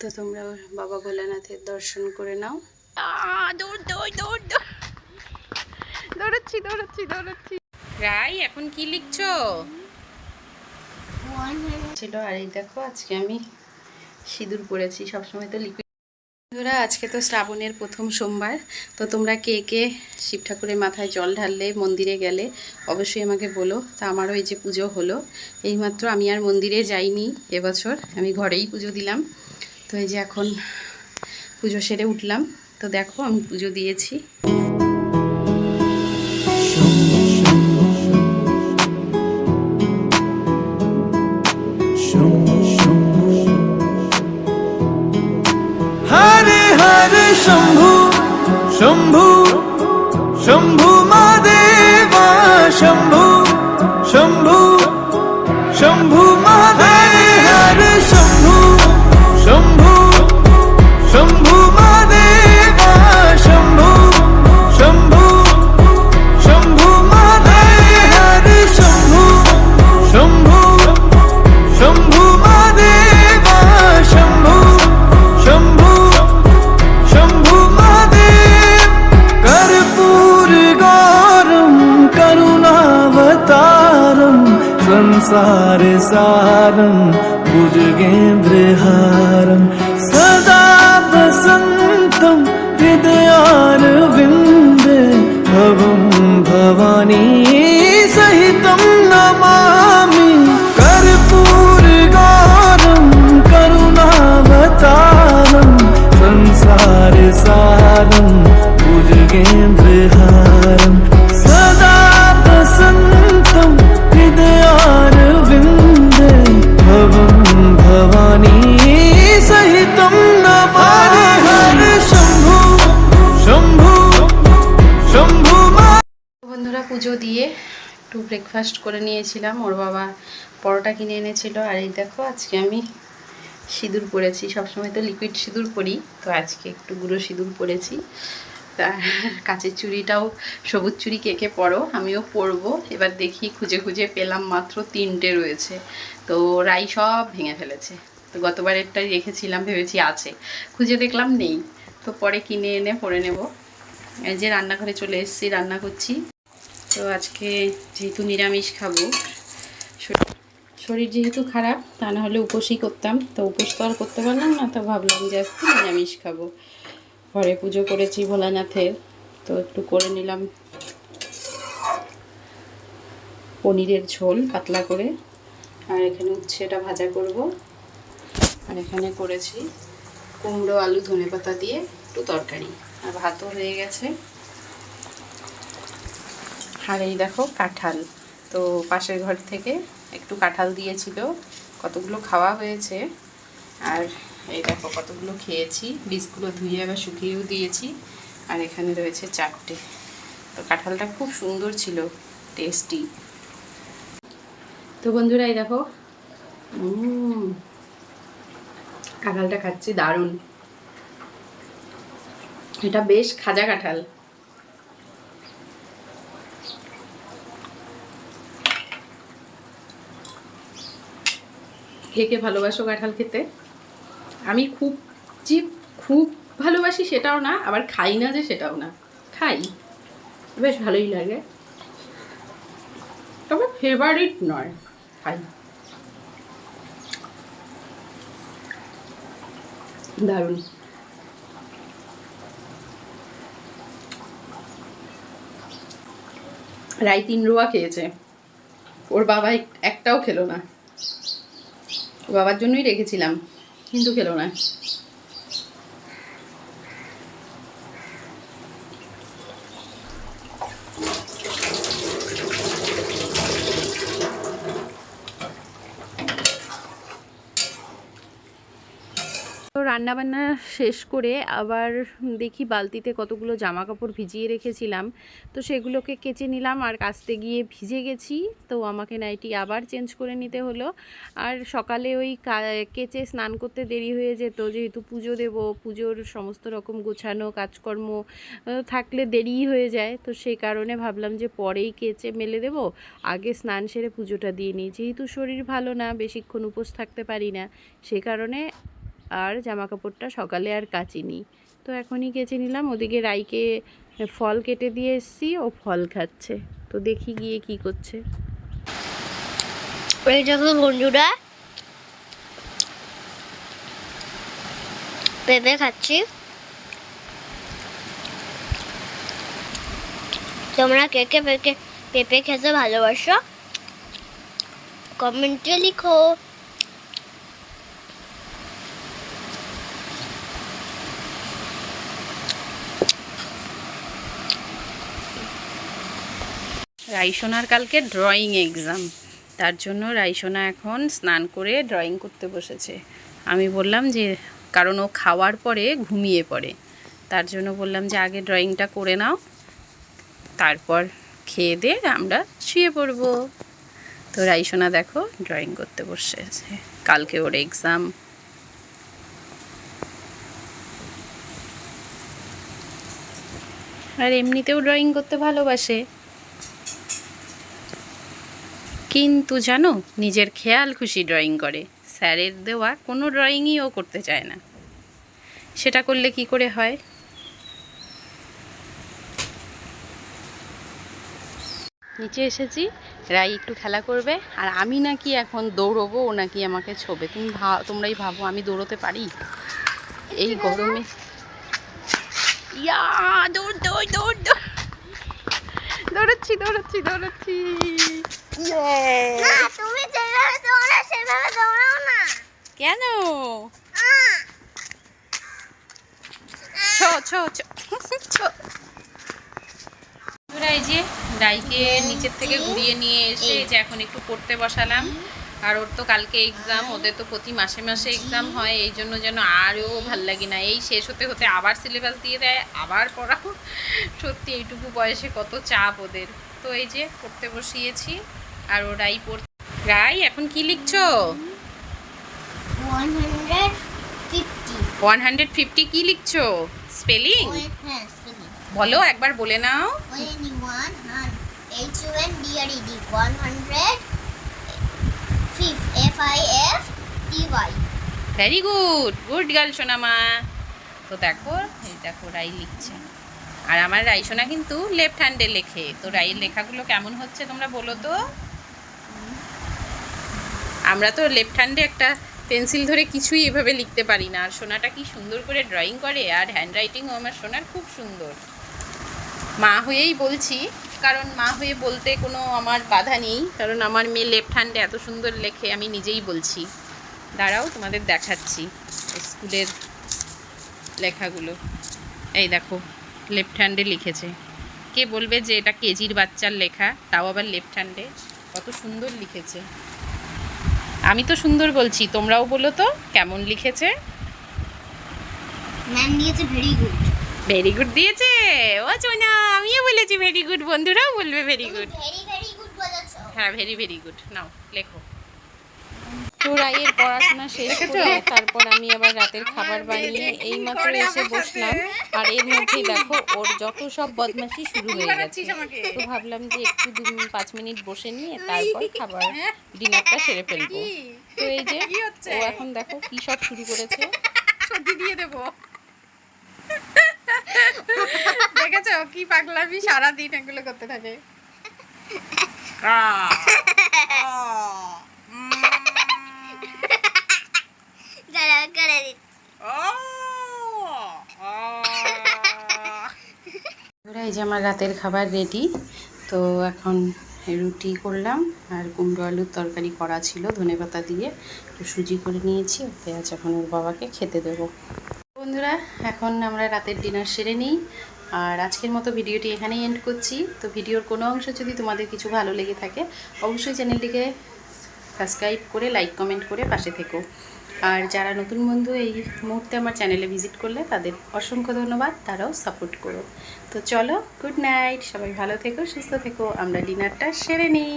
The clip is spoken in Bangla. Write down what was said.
তো তোমরা বাবা ভোলানাথের দর্শন করে নাও। দৌড় দৌড় দৌড় দৌড়াচ্ছি দৌড়াচ্ছি দৌড়াচ্ছি। রাই এখন কি লিখছো? ছিল আর এই দেখো আজকে আমি সিঁদুর পরেছি সবসময় তো লিকুইড বন্ধুরা আজকে তো শ্রাবণের প্রথম সোমবার তো তোমরা কে কে শিব ঠাকুরের মাথায় জল ঢাললে মন্দিরে গেলে অবশ্যই আমাকে বলো। তা আমারও এই যে পুজো হলো এইমাত্র আমি আর মন্দিরে যাইনি এবছর। আমি ঘরেই পুজো দিলাম। তো এই যে এখন পুজো সেরে উঠলাম। তো দেখো আমি পুজো দিয়েছি। শম্ভু শম্ভু। പരിഹാരം സദാ വസന്തം ഹൃദയാരവിന്ദ് ഭവം ഭവാനീ സഹിതം നമാമി കർപ്പൂരഗാനം കരുണാവതാരം സംസാരസാരം പുരുകേന്ദ്ര পুজো দিয়ে একটু ব্রেকফাস্ট করে নিয়েছিলাম। ওর বাবা পরোটা কিনে এনেছিল। আর এই দেখো, আজকে আমি সিঁদুর পরেছি। সবসময় তো লিকুইড সিঁদুর পরি, তো আজকে একটু গুঁড়ো সিঁদুর পরেছি। তা কাচের চুড়িটাও, সবুজ চুড়ি কে কে পরো, আমিও পরবো। এবার দেখি খুঁজে খুঁজে পেলাম মাত্র তিনটে রয়েছে। তো রাই সব ভেঙে ফেলেছে। তো গতবার গতবারেরটাই রেখেছিলাম, ভেবেছি আছে। খুঁজে দেখলাম নেই। তো পরে কিনে এনে পরে নেব। এই যে রান্নাঘরে চলে এসেছি, রান্না করছি। তো আজকে যেহেতু নিরামিষ খাব, শরীর- যেহেতু খারাপ, তা না হলে উপোসই করতাম। তো উপোস তো আর করতে পারলাম না, তো ভাবলাম যে আজকে নিরামিষ খাব। ঘরে পুজো করেছি ভোলানাথের, তো একটু করে নিলাম পনিরের ঝোল পাতলা করে। আর এখানে উচ্ছেটা ভাজা করব। আর এখানে করেছি কুমড়ো, আলু ধনে পাতা দিয়ে একটু তরকারি। আর ভাতও হয়ে গেছে। আর এই দেখো কাঁঠাল। তো পাশের ঘর থেকে একটু কাঁঠাল দিয়েছিল। কতগুলো খাওয়া হয়েছে। আর এই দেখো কতগুলো খেয়েছি। বীজগুলো ধুয়ে আবার শুকিয়েও দিয়েছি। আর এখানে রয়েছে চারটে। তো কাঁঠালটা খুব সুন্দর ছিল। টেস্টি তো বন্ধুরা এই দেখো কাঁঠালটা খাচ্ছি দারুণ। এটা বেশ খাজা কাঁঠাল। কে ভালোবাসো কাঁঠাল খেতে। আমি খুব যে খুব ভালোবাসি সেটাও না, আবার খাই না যে সেটাও না। খাই। বেশ ভালোই লাগে। তবে ফেভারিট নয়, খাই। দারুণ। রাই তিন রোয়া খেয়েছে। ওর বাবা এক- একটাও খেলো না। বাবার জন্যই রেখেছিলাম। কিন্তু খেলো না তো রান্নাবান্না শেষ করে আবার দেখি বালতিতে কতগুলো জামা কাপড় ভিজিয়ে রেখেছিলাম। তো সেগুলোকে কেচে নিলাম আর কাচতে গিয়ে ভিজে গেছি। তো আমাকে নাইটি আবার চেঞ্জ করে নিতে হলো। আর সকালে ওই কেচে স্নান করতে দেরি হয়ে যেত। যেহেতু পুজো দেব, পুজোর সমস্ত রকম গোছানো কাজকর্ম থাকলে দেরি হয়ে যায়। তো সেই কারণে ভাবলাম যে পরেই কেচে মেলে দেব। আগে স্নান সেরে পুজোটা দিয়ে নিই। যেহেতু শরীর ভালো না, বেশিক্ষণ উপোস থাকতে পারি না। সে কারণে আর জামা কাপড়টা সকালে আর কাচিনি। তো এখনই কেচে নিলাম, ওদিকে রাইকে ফল কেটে দিয়ে এসছি, ও ফল খাচ্ছে। তো দেখি গিয়ে কি করছে। বন্ধুরা পেঁপে খাচ্ছি। তোমরা কে কে পেঁপে খেতে ভালোবাসো, কমেন্টে লিখো। রাইসোনার কালকে ড্রয়িং এক্সাম তার জন্য রাইসোনা এখন স্নান করে ড্রয়িং করতে বসেছে। আমি বললাম যে, কারণ ও খাওয়ার পরে ঘুমিয়ে পড়ে। তার জন্য বললাম যে, আগে ড্রয়িংটা করে নাও। তারপর খেয়ে দিয়ে আমরা শুয়ে পড়ব। তো রাইসোনা দেখো ড্রয়িং করতে বসেছে। কালকে ওর এক্সাম আর এমনিতেও ড্রয়িং করতে ভালোবাসে। কিন্তু জানো, নিজের খেয়াল খুশি ড্রয়িং করে। স্যারের দেওয়া কোনো ড্রয়িংই ও করতে চায় না। সেটা করলে কি করে হয়? নিচে এসেছি, রাই একটু খেলা করবে। আর আমি নাকি এখন দৌড়বো, ও নাকি আমাকে ছোবে। তুমি ভা, তোমরাই ভাবো, আমি দৌড়তে পারি? এই গরমে। ইয়া, দৌড় দৌড় দৌড় দৌড়। দৌড়াচ্ছি দৌড়াচ্ছি দৌড়াচ্ছি। Yay! তুমি যেভাবে দৌড়াও সেভাবে দৌড়াও না। কেন? ছ ছ ছ ছ। এই যে রাইকে নিচের থেকে ঘুরিয়ে নিয়ে এসে যে এখন একটু পড়তে বসালাম। আর ওর তো কালকে এক্সাম ওদের তো প্রতি মাসে মাসে এক্সাম হয় এই জন্য যেন আরও ভালো লাগে না। এই শেষ হতে হতে আবার সিলেবাস দিয়ে দেয় আবার পড়াও। সত্যি এইটুকু বয়সে কত চাপ ওদের। তো এই যে পড়তে বসিয়েছি। আর ওরাই রাই পড় রাই এখন কি লিখছো? ওয়ান হান্ড্রেড ফিফটি কি লিখছো? স্পেলিং হ্যাঁ বলো একবার বলে নাও। ভেরি গুড গুড গার্ল সোনামা তো দেখো এই দেখো রাই লিখছে। আর আমার রাইসোনা কিন্তু লেফট হ্যান্ডে লেখে। তো রাইয়ের লেখাগুলো কেমন হচ্ছে তোমরা বলো তো? আমরা তো লেফট হ্যান্ডে একটা পেন্সিল ধরে কিছুই এভাবে লিখতে পারি না। আর সোনাটা কি সুন্দর করে ড্রয়িং করে, আর হ্যান্ড রাইটিংও আমার সোনার খুব সুন্দর। মা হয়েই বলছি, কারণ মা হয়ে বলতে কোনো আমার বাধা নেই। কারণ আমার মেয়ে লেফট হ্যান্ডে এত সুন্দর লেখে, আমি নিজেই বলছি। দাঁড়াও, তোমাদের দেখাচ্ছি স্কুলের লেখাগুলো। এই দেখো লেফট হ্যান্ডে লিখেছে। কে বলবে যে এটা কেজির বাচ্চার লেখা, তাও আবার লেফট হ্যান্ডে কত সুন্দর লিখেছে। আমি তো সুন্দর বলছি তোমরাও বলো তো কেমন লিখেছে? ম্যাম দিয়েছে ভেরি গুড ভেরি গুড দিয়েছে? ও চোনা আমিও বলেছি ভেরি গুড বন্ধুরাও বলবে very good very very good বলেছ। হ্যাঁ ভেরি ভেরি গুড নাও লেখো। তো রাইয়ের পড়াশোনা শেষ করে তারপর আমি আবার রাতের খাবার বানিয়ে এই মাত্র এসে বসলাম। আর এর মধ্যেই দেখো ওর যত সব বদমাশি শুরু হয়ে গেছে। তো ভাবলাম যে একটু দু পাঁচ মিনিট বসে নিয়ে তারপর খাবার ডিনারটা সেরে ফেলব। তো এই যে ও এখন দেখো কি সব শুরু করেছে। সত্যি দিয়ে দেবো। দেখেছ কি পাগলামি? সারাদিন এগুলো করতে থাকে। আহ, দাঁড়া করে দিচ্ছি বন্ধুরা, এই যে আমার রাতের খাবার রেডি তো এখন রুটি করলাম আর কুমড়ো আলুর তরকারি করা ছিল ধনেপাতা দিয়ে একটু সুজি করে নিয়েছি পেঁয়াজ এখন ওর বাবাকে খেতে দেবো। বন্ধুরা এখন আমরা রাতের ডিনার সেরে নিই আর আজকের মতো ভিডিওটি এখানেই এন্ড করছি। তো ভিডিওর কোনো অংশ যদি তোমাদের কিছু ভালো লেগে থাকে অবশ্যই চ্যানেলটিকে সাবস্ক্রাইব করে লাইক কমেন্ট করে পাশে থেকো। আর যারা নতুন বন্ধু এই মুহূর্তে আমার চ্যানেলে ভিজিট করলে তাদের অসংখ্য ধন্যবাদ, তারাও সাপোর্ট করো তো চলো গুড নাইট সবাই ভালো থেকো, সুস্থ থেকো, আমরা ডিনারটা সেরে নিই।